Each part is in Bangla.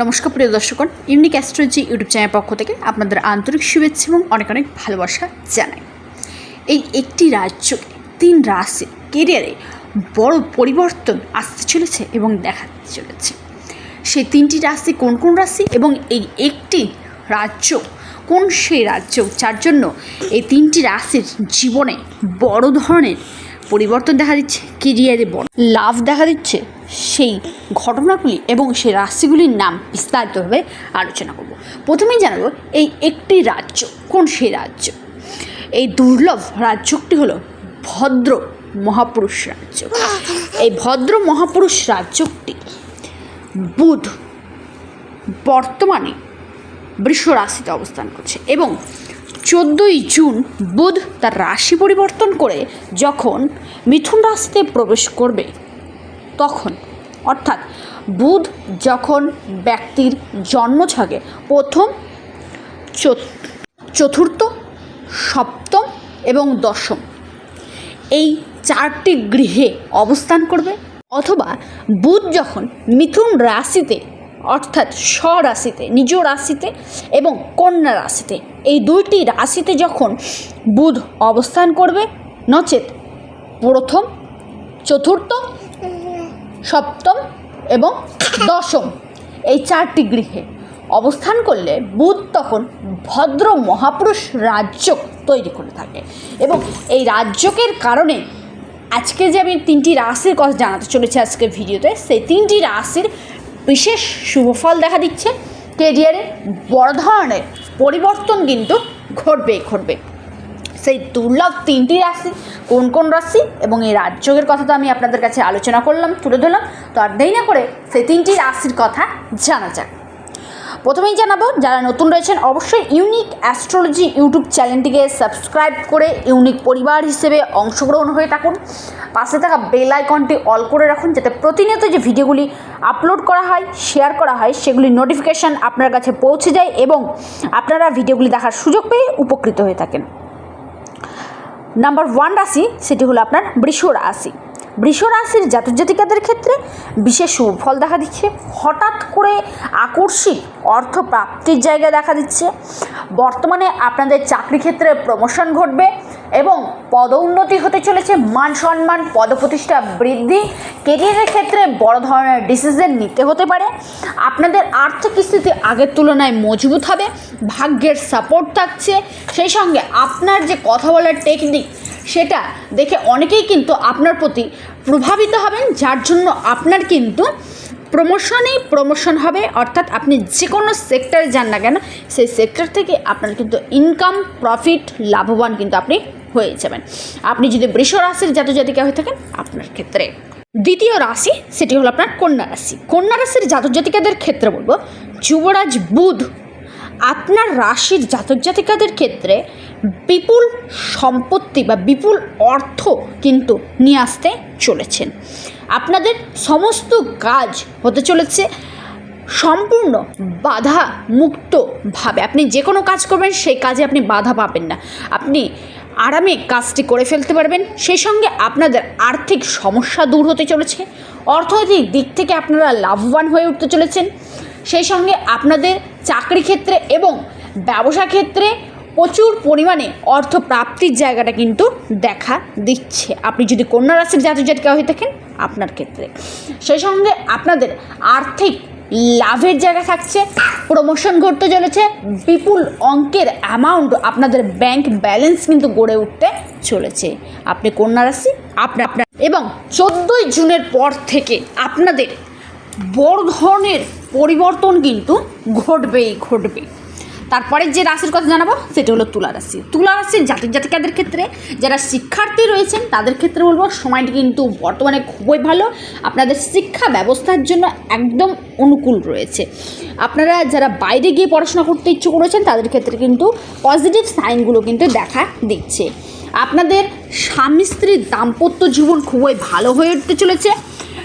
নমস্কার প্রিয় দর্শকগণ ইউনিক অ্যাস্ট্রোলজি ইউটিউব চ্যানেল পক্ষ থেকে আপনাদের আন্তরিক শুভেচ্ছা এবং অনেক অনেক ভালোবাসা জানাই। এই একটি রাজ্যকে তিন রাশি কেরিয়ারে বড় পরিবর্তন আসতে চলেছে এবং দেখাতে চলেছে। সেই তিনটি রাশি কোন কোন রাশি এবং এই একটি রাজ্য কোন সেই রাজ্য, যার জন্য এই তিনটি রাশির জীবনে বড় ধরনের পরিবর্তন দেখা দিচ্ছে কেরিয়ারে বড় লাভ দেখা দিচ্ছে সেই ঘটনাগুলি এবং সেই রাশিগুলির নাম বিস্তারিতভাবে আলোচনা করব। প্রথমেই জানাব এই একটি রাজ্য, কোন সেই রাজ্য? এই দুর্লভ রাজ্যটি হলো ভদ্র মহাপুরুষ রাজ্য। এই ভদ্র মহাপুরুষ রাজ্যটি বুধ বর্তমানে বৃষ রাশিতে অবস্থান করছে এবং চোদ্দোই জুন বুধ তার রাশি পরিবর্তন করে যখন মিথুন রাশিতে প্রবেশ করবে তখন, অর্থাৎ বুধ যখন ব্যক্তির জন্ম জন্মছকে প্রথম, চত- চতুর্থ, সপ্তম এবং দশম, এই চারটি গৃহে অবস্থান করবে। অথবা বুধ যখন মিথুন রাশিতে, অর্থাৎ স্বরাশিতে, নিজ রাশিতে এবং কন্যা রাশিতে, এই দুইটি রাশিতে যখন বুধ অবস্থান করবে, নচেত প্রথম, চতুর্থ সপ্তম এবং দশম। এই চারটি গৃহে অবস্থান করলে বুধ তখন ভদ্র মহাপুরুষ রাজ্য তৈরি করে থাকে এবং এই রাজ্যকের কারণে আজকে যে আমি তিনটি রাশির কথা জানাতে চলেছি আজকে ভিডিওতে, সেই তিনটি রাশির বিশেষ শুভফল দেখা দিচ্ছে। কেরিয়ারে বড় ধরনের পরিবর্তন কিন্তু ঘটবেই ঘটবে সেই দুর্লভ তিনটি রাশি, কোন কোন রাশি এবং এই রাজ্যের কথা তো আমি আপনাদের কাছে আলোচনা করলাম, তুলে ধরলাম। তো আর দেরি না করে সেই তিনটি রাশির কথা জানা যাক। প্রথমেই জানাব, যারা নতুন রয়েছেন অবশ্যই ইউনিক অ্যাস্ট্রোলজি ইউটিউব চ্যানেলটিকে সাবস্ক্রাইব করে ইউনিক পরিবার হিসেবে অংশগ্রহণ হয়ে থাকুন। পাশে থাকা বেল আইকনটি অল করে রাখুন, যাতে প্রতিনিয়ত যে ভিডিওগুলি আপলোড করা হয়, শেয়ার করা হয়, সেগুলির নোটিফিকেশান আপনার কাছে পৌঁছে যায় এবং আপনারা ভিডিওগুলি দেখার সুযোগ পেয়ে উপকৃত হয়ে থাকেন। নাম্বার ওয়ান রাশি, সেটি হলো আপনার বৃষ রাশি। বৃষ রাশির জাতক জাতিকাদের ক্ষেত্রে বিশেষ সুফল দেখা দিচ্ছে। হঠাৎ করে আকর্ষিক অর্থ প্রাপ্তির জায়গা দেখা দিচ্ছে। বর্তমানে আপনাদের চাকরি ক্ষেত্রে প্রমোশন ঘটবে। এবং পদোন্নতি হতে চলেছে মান সম্মান, পদপ্রতিষ্ঠা বৃদ্ধি। কেরিয়ারের ক্ষেত্রে বড় ধরনের ডিসিশন নিতে হতে পারে। আপনাদের আর্থিক স্থিতি আগের তুলনায় মজবুত হবে, ভাগ্যের সাপোর্ট থাকছে। সেই সঙ্গে আপনার যে কথা বলার টেকনিক সেটা দেখে অনেকেই কিন্তু আপনার প্রতি প্রভাবিত হবেন, যার জন্য আপনার কিন্তু প্রমোশনেই প্রমোশন হবে। অর্থাৎ আপনি যে কোনো সেক্টরে যান না কেন, সেই সেক্টর থেকে আপনার কিন্তু ইনকাম প্রফিট লাভবান কিন্তু আপনি হয়ে যাবেন। আপনি যদি বৃষ রাশির জাতক জাতিকা হয়ে থাকেন, আপনার ক্ষেত্রে দ্বিতীয় রাশি, সেটি হলো আপনার কন্যা রাশি। কন্যা রাশির জাতক জাতিকাদের ক্ষেত্রে বলব, যুবরাজ বুধ আপনার রাশির জাতক জাতিকাদের ক্ষেত্রে বিপুল সম্পত্তি বা বিপুল অর্থ কিন্তু নিয়ে আসতে চলেছেন। আপনাদের সমস্ত কাজ হতে চলেছে সম্পূর্ণ বাধা মুক্তভাবে আপনি যে কোনো কাজ করবেন, সেই কাজে আপনি বাধা পাবেন না। আপনি আরামে কাজটি করে ফেলতে পারবেন। সেই সঙ্গে আপনাদের আর্থিক সমস্যা দূর হতে চলেছে। অর্থনৈতিক দিক থেকে আপনারা লাভবান হয়ে উঠতে চলেছেন। সেই সঙ্গে আপনাদের চাকরি ক্ষেত্রে এবং ব্যবসা ক্ষেত্রে প্রচুর পরিমাণে অর্থ প্রাপ্তির জায়গাটা কিন্তু দেখা দিচ্ছে। আপনি যদি কন্যা রাশির জাতক জাতিকা হয়ে থাকেন আপনার ক্ষেত্রে। সেই সঙ্গে আপনাদের আর্থিক লাভের জায়গা থাকছে প্রমোশন ঘটতে চলেছে, বিপুল অঙ্কের অ্যামাউন্ট আপনাদের ব্যাংক ব্যালেন্স কিন্তু গড়ে উঠতে চলেছে। আপনি কন্যা রাশি আপনার আপনার এবং চোদ্দোই জুনের পর থেকে আপনাদের বড় ধরনের পরিবর্তন কিন্তু ঘটবেই ঘটবে তারপরে যে রাশির কথা জানাব, সেটা হলো তুলা রাশি। তুলা রাশির জাতিক জাতিকাদের ক্ষেত্রে যারা শিক্ষার্থী রয়েছেন, তাদের ক্ষেত্রে বলব সময়টি কিন্তু বর্তমানে খুবই ভালো। আপনাদের শিক্ষা ব্যবস্থার জন্য একদম অনুকূল রয়েছে। আপনারা যারা বাইরে গিয়ে পড়াশোনা করতে ইচ্ছুক রয়েছেন, তাদের ক্ষেত্রে কিন্তু পজিটিভ সাইনগুলো কিন্তু দেখা দিচ্ছে। আপনাদের স্বামী স্ত্রীর দাম্পত্য জীবন খুবই ভালো হয়ে উঠতে চলেছে।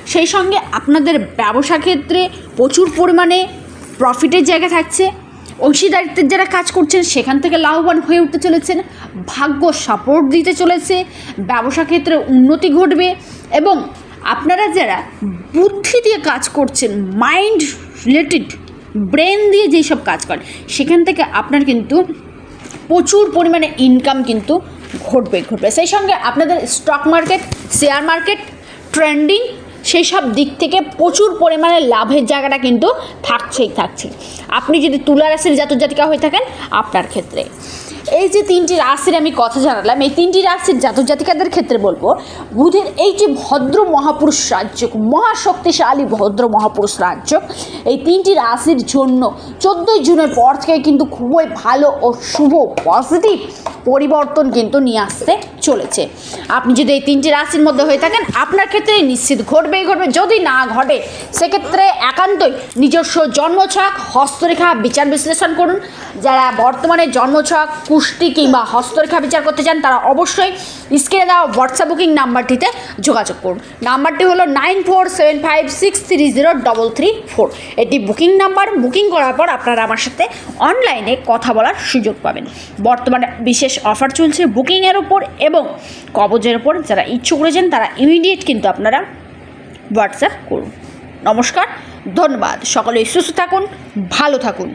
সেই সঙ্গে আপনাদের ব্যবসা ক্ষেত্রে প্রচুর পরিমাণে প্রফিটের জায়গা থাকছে। অংশীদারিত্বের যারা কাজ করছেন, সেখান থেকে লাভবান হয়ে উঠতে চলেছেন, ভাগ্য সাপোর্ট দিতে চলেছে, ব্যবসা ক্ষেত্রে উন্নতি ঘটবে এবং আপনারা যারা বুদ্ধি দিয়ে কাজ করছেন মাইন্ড রিলেটেড ব্রেন দিয়ে যেই সব কাজ করেন, সেখান থেকে আপনার কিন্তু প্রচুর পরিমাণে ইনকাম কিন্তু ঘটবে ঘটবে। সেই সঙ্গে আপনাদের stock market share market trending সেই সব দিক থেকে প্রচুর পরিমাণে লাভের জায়গাটা কিন্তু থাকছেই থাকছে। আপনি যদি তুলা রাশির জাতক জাতিকা হয়ে থাকেন, আপনার ক্ষেত্রে। এই যে তিনটি রাশির আমি কথা জানালাম, এই তিনটি রাশির জাতক জাতিকাদের ক্ষেত্রে বলব, বুধের এই যে ভদ্র মহাপুরুষ রাজ্য মহাশক্তিশালী ভদ্র মহাপুরুষ রাজ্য এই তিনটি রাশির জন্য চোদ্দোই জুনের পর থেকে কিন্তু খুবই ভালো ও শুভ পজিটিভ পরিবর্তন কিন্তু নিয়ে আসতে চলেছে। আপনি যদি এই তিনটি রাশির মধ্যে হয়ে থাকেন, আপনার ক্ষেত্রে নিশ্চিত ঘটবেই ঘটবে। যদি না ঘটে, সেক্ষেত্রে একান্তই নিজস্ব জন্মছক, হস্তরেখা, বিচার বিশ্লেষণ করুন। যারা বর্তমানে জন্মছক কুষ্টি কিংবা হস্তরেখা বিচার করতে চান, তারা অবশ্যই স্ক্রিনে দেওয়া হোয়াটসঅ্যাপ বুকিং নাম্বারটিতে যোগাযোগ করুন। নাম্বারটি হলো nine four seven five six three zero double three four. এটি বুকিং নাম্বার। বুকিং করার পর আপনারা আমার সাথে অনলাইনে কথা বলার সুযোগ পাবেন। বর্তমানে বিশেষ অফার চলছে বুকিংয়ের ওপর এবং কবজের ওপর যারা ইচ্ছুক রয়েছেন, তারা ইমিডিয়েট কিন্তু আপনারা হোয়াটসঅ্যাপ করুন। নমস্কার, ধন্যবাদ। সকলে সুস্থ থাকুন, ভালো থাকুন।